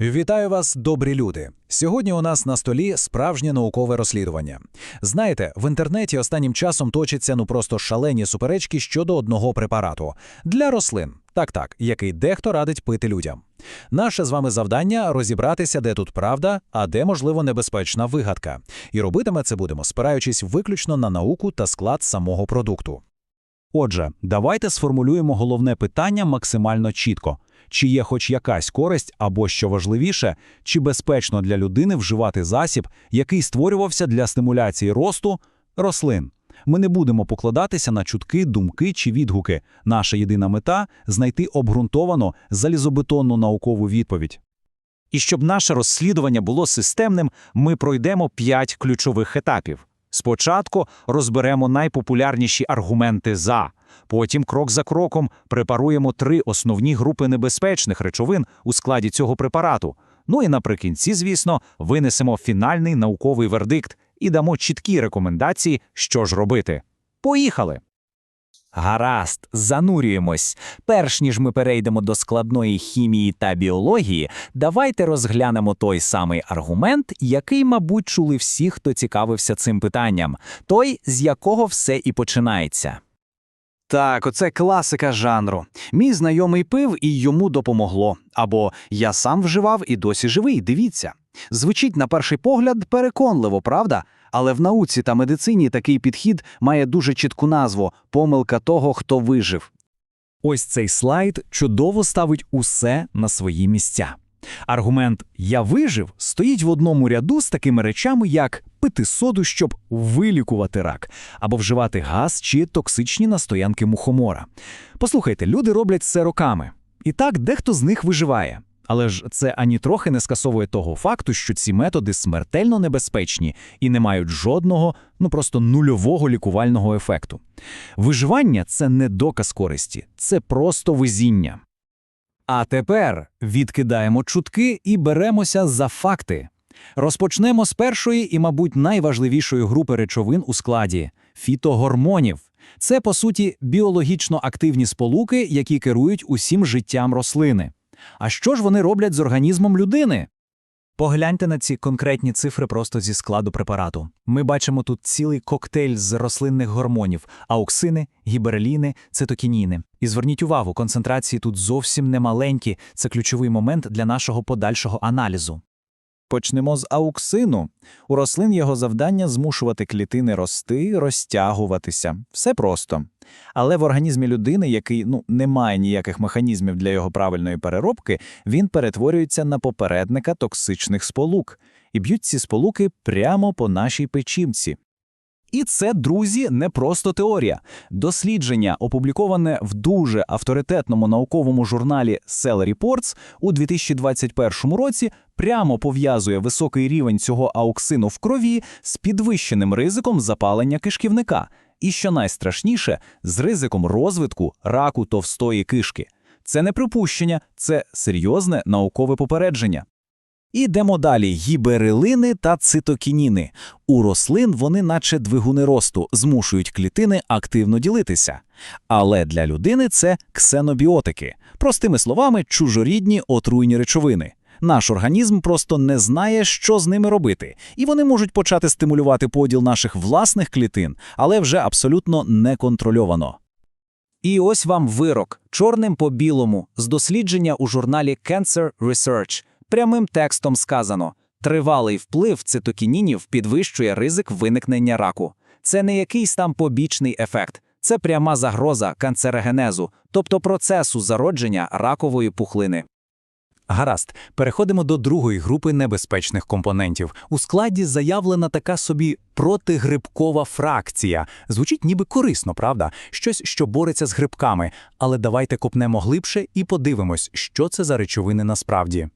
Вітаю вас, добрі люди. Сьогодні у нас на столі справжнє наукове розслідування. Знаєте, в інтернеті останнім часом точаться ну просто шалені суперечки щодо одного препарату для рослин. Так, так, який дехто радить пити людям. Наше з вами завдання розібратися, де тут правда, а де, можливо, небезпечна вигадка. І робитиме це будемо, спираючись виключно на науку та склад самого продукту. Отже, давайте сформулюємо головне питання максимально чітко. Чи є хоч якась користь або, що важливіше, чи безпечно для людини вживати засіб, який створювався для стимуляції росту рослин? Ми не будемо покладатися на чутки, думки чи відгуки. Наша єдина мета – знайти обґрунтовану, залізобетонну наукову відповідь. І щоб наше розслідування було системним, ми пройдемо п'ять ключових етапів. Спочатку розберемо найпопулярніші аргументи за. Потім, крок за кроком, препаруємо три основні групи небезпечних речовин у складі цього препарату. Ну і наприкінці, звісно, винесемо фінальний науковий вердикт і дамо чіткі рекомендації, що ж робити. Поїхали! Гаразд, занурюємось. Перш ніж ми перейдемо до складної хімії та біології, давайте розглянемо той самий аргумент, який, мабуть, чули всі, хто цікавився цим питанням, той, з якого все і починається. Так, оце класика жанру. Мій знайомий пив і йому допомогло. Або я сам вживав і досі живий. Дивіться. Звучить на перший погляд переконливо, правда? Але в науці та медицині такий підхід має дуже чітку назву помилка того, хто вижив. Ось цей слайд чудово ставить усе на свої місця. Аргумент «я вижив» стоїть в одному ряду з такими речами, як пити соду, щоб вилікувати рак, або вживати газ чи токсичні настоянки мухомора. Послухайте, люди роблять це роками. І так дехто з них виживає. Але ж це ані трохи не скасовує того факту, що ці методи смертельно небезпечні і не мають жодного, ну просто нульового лікувального ефекту. Виживання це не доказ користі, це просто везіння. А тепер відкидаємо чутки і беремося за факти. Розпочнемо з першої і, мабуть, найважливішої групи речовин у складі фітогормонів. Це, по суті, біологічно активні сполуки, які керують усім життям рослини. А що ж вони роблять з організмом людини? Погляньте на ці конкретні цифри просто зі складу препарату. Ми бачимо тут цілий коктейль з рослинних гормонів: ауксини, гібереліни, цитокініни. І зверніть увагу, концентрації тут зовсім немаленькі. Це ключовий момент для нашого подальшого аналізу. Почнемо з ауксину. У рослин його завдання змушувати клітини рости, розтягуватися. Все просто. Але в організмі людини, який ну, не має ніяких механізмів для його правильної переробки, він перетворюється на попередника токсичних сполук. І б'ють ці сполуки прямо по нашій печімці. І це, друзі, не просто теорія. Дослідження, опубліковане в дуже авторитетному науковому журналі Cell Reports у 2021 році, прямо пов'язує високий рівень цього ауксину в крові з підвищеним ризиком запалення кишківника. І що найстрашніше, з ризиком розвитку раку товстої кишки. Це не припущення, це серйозне наукове попередження. Ідемо далі. Гіберелини та цитокініни. У рослин вони, наче двигуни росту, змушують клітини активно ділитися. Але для людини це ксенобіотики. Простими словами, чужорідні отруйні речовини. Наш організм просто не знає, що з ними робити, і вони можуть почати стимулювати поділ наших власних клітин, але вже абсолютно неконтрольовано. І ось вам вирок чорним по білому з дослідження у журналі Cancer Research. Прямим текстом сказано: тривалий вплив цитокінінів підвищує ризик виникнення раку. Це не якийсь там побічний ефект, це пряма загроза канцерогенезу, тобто процесу зародження ракової пухлини. Гаразд, переходимо до другої групи небезпечних компонентів. У складі заявлена така собі протигрибкова фракція. Звучить ніби корисно, правда? Щось, що бореться з грибками. Але давайте копнемо глибше і подивимось, що це за речовини насправді.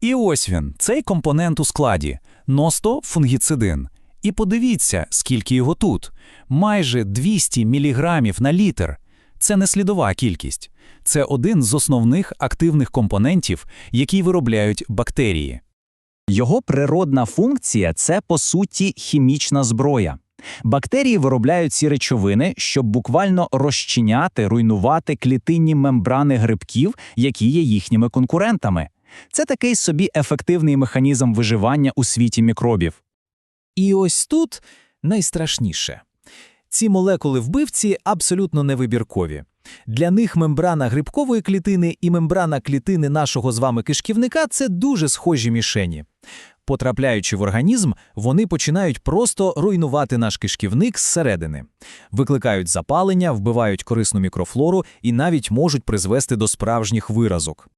І ось він, цей компонент у складі носто-фунгіцидин. І подивіться, скільки його тут. Майже 200 мг на літр. Це не слідова кількість. Це один з основних активних компонентів, які виробляють бактерії. Його природна функція це, по суті, хімічна зброя. Бактерії виробляють ці речовини, щоб буквально розчиняти, руйнувати клітинні мембрани грибків, які є їхніми конкурентами. Це такий собі ефективний механізм виживання у світі мікробів. І ось тут найстрашніше. Ці молекули вбивці абсолютно невибіркові. Для них мембрана грибкової клітини і мембрана клітини нашого з вами кишківника – це дуже схожі мішені. Потрапляючи в організм, вони починають просто руйнувати наш кишківник зсередини. Викликають запалення, вбивають корисну мікрофлору і навіть можуть призвести до справжніх виразок.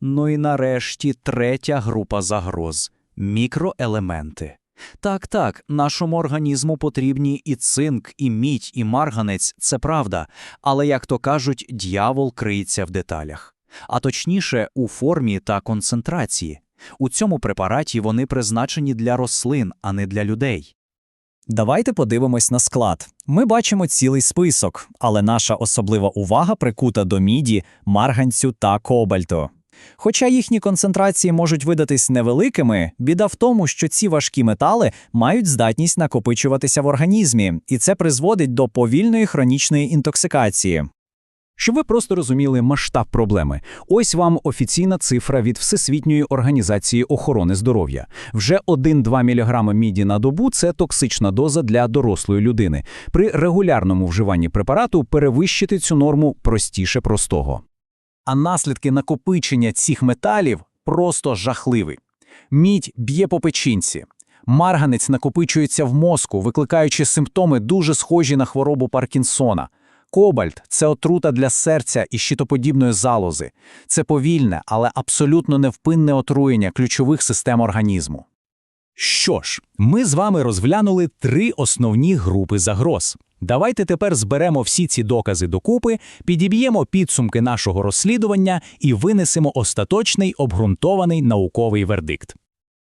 Ну і нарешті третя група загроз мікроелементи. Так, так, нашому організму потрібні і цинк, і мідь, і марганець це правда, але, як то кажуть, дьявол криється в деталях. А точніше, у формі та концентрації. У цьому препараті вони призначені для рослин, а не для людей. Давайте подивимось на склад. Ми бачимо цілий список, але наша особлива увага прикута до міді, марганцю та кобальту. Хоча їхні концентрації можуть видатись невеликими, біда в тому, що ці важкі метали мають здатність накопичуватися в організмі, і це призводить до повільної хронічної інтоксикації. Щоб ви просто розуміли масштаб проблеми, ось вам офіційна цифра від Всесвітньої організації охорони здоров'я. Вже 1-2 мг міді на добу це токсична доза для дорослої людини. При регулярному вживанні препарату перевищити цю норму простіше простого. А наслідки накопичення цих металів просто жахливі. Мідь б'є по печінці. Марганець накопичується в мозку, викликаючи симптоми дуже схожі на хворобу Паркінсона. Кобальт це отрута для серця і щитоподібної залози. Це повільне, але абсолютно невпинне отруєння ключових систем організму. Що ж, ми з вами розглянули три основні групи загроз. Давайте тепер зберемо всі ці докази докупи, підіб'ємо підсумки нашого розслідування і винесемо остаточний обґрунтований науковий вердикт.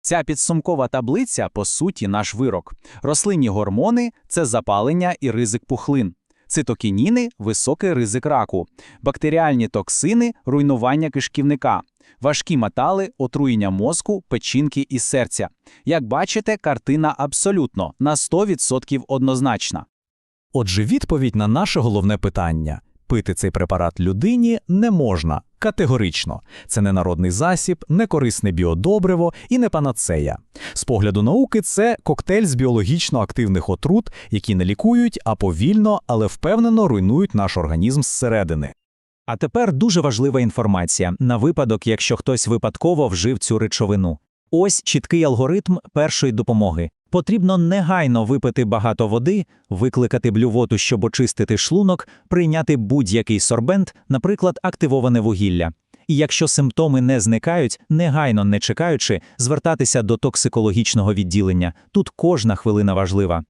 Ця підсумкова таблиця, по суті, наш вирок. Рослинні гормони це запалення і ризик пухлин. Цитокініни високий ризик раку, бактеріальні токсини руйнування кишківника, важкі метали отруєння мозку, печінки і серця. Як бачите, картина абсолютно на 100% однозначна. Отже, відповідь на наше головне питання пити цей препарат людині не можна категорично. Це не народний засіб, не корисне біодобриво і не панацея. З погляду науки, це коктейль з біологічно активних отрут, які не лікують, а повільно, але впевнено руйнують наш організм зсередини. А тепер дуже важлива інформація на випадок, якщо хтось випадково вжив цю речовину. Ось чіткий алгоритм першої допомоги. Потрібно негайно випити багато води, викликати блювоту, щоб очистити шлунок, прийняти будь-який сорбент, наприклад, активоване вугілля. І якщо симптоми не зникають, негайно не чекаючи, звертатися до токсикологічного відділення. Тут кожна хвилина важлива.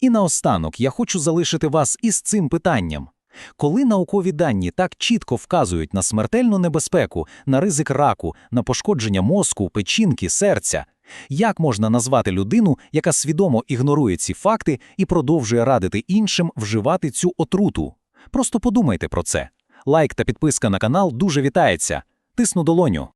І наостанок я хочу залишити вас із цим питанням. Коли наукові дані так чітко вказують на смертельну небезпеку, на ризик раку, на пошкодження мозку, печінки, серця, як можна назвати людину, яка свідомо ігнорує ці факти і продовжує радити іншим вживати цю отруту? Просто подумайте про це. Лайк та підписка на канал дуже вітається. Тисну долоню.